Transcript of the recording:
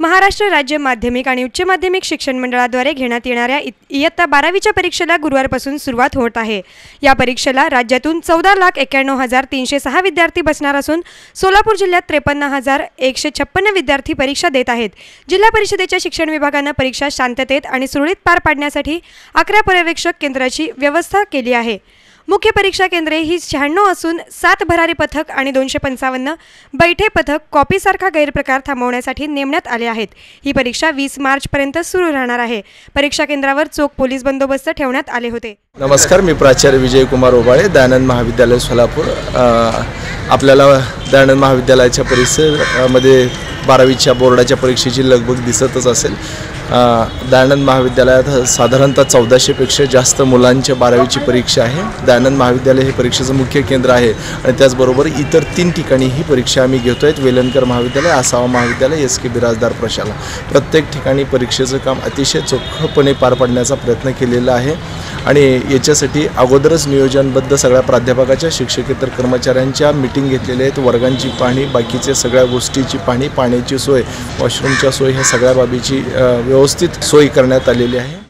महाराष्ट्र राज्य माध्यमिक आणि उच्च माध्यमिक शिक्षण मंडळाद्वारे घेण्यात येणाऱ्या इयत्ता बारावीच्या परीक्षेला गुरुवारपासून सुरुवात होत आहे. या परीक्षेला राज्यातून चौदा लाख एक्क्याण्णव हजार तीनशे सहा विद्यार्थी बसणार असून सोलापूर जिल्ह्यात त्रेपन्न हजार एकशे छप्पन्न विद्यार्थी परीक्षा देत आहेत. जिल्हा परिषदेच्या शिक्षण विभागानं परीक्षा शांततेत आणि सुरळीत पार पाडण्यासाठी अकरा पर्यवेक्षक केंद्राची व्यवस्था केली आहे. मुख्य परीक्षा केंद्रे ही शहाण्णव असून सात भरारी पथक आणि दोनशे पंचावन्न बैठे पथक कॉपीसारखा गैरप्रकार थांबवण्यासाठी नेमण्यात आले आहेत. ही परीक्षा वीस मार्चपर्यंत सुरू राहणार आहे. परीक्षा केंद्रावर चोख पोलीस बंदोबस्त ठेवण्यात आले होते. नमस्कार मी प्राचार्य विजयकुमार ओबाळे दयानंद महाविद्यालय सोलापूर. आपल्याला दयानंद महाविद्यालयाच्या परिसरामध्ये बारावीच्या बोर्डाच्या परीक्षेची लगबग दिसतच असेल. दयानंद महाविद्यालयात साधारणतः चौदाशेपेक्षा जास्त मुलांच्या बारावीची परीक्षा आहे. दयानंद महाविद्यालय हे परीक्षेचं मुख्य केंद्र आहे आणि त्याचबरोबर इतर तीन ठिकाणी ही परीक्षा आम्ही घेतो आहेत वेलणकर महाविद्यालय आसावा महाविद्यालय एस के बिराजदार प्रशाला. प्रत्येक ठिकाणी परीक्षेचं काम अतिशय चोखपणे पार पाडण्याचा प्रयत्न केलेला आहे. आणि याच्यासाठी अगोदरच नियोजनबद्ध सगळ्या प्राध्यापकाच्या शिक्षकेतर कर्मचाऱ्यांच्या मिटिंग घेतलेल्या आहेत. वर्गांची पाहणी बाकीच्या सगळ्या गोष्टीची पाहणी पाण्याची सोय वॉशरूमच्या सोय ह्या सगळ्या बाबीची व्यवस्थित सोय करण्यात आलेली आहे.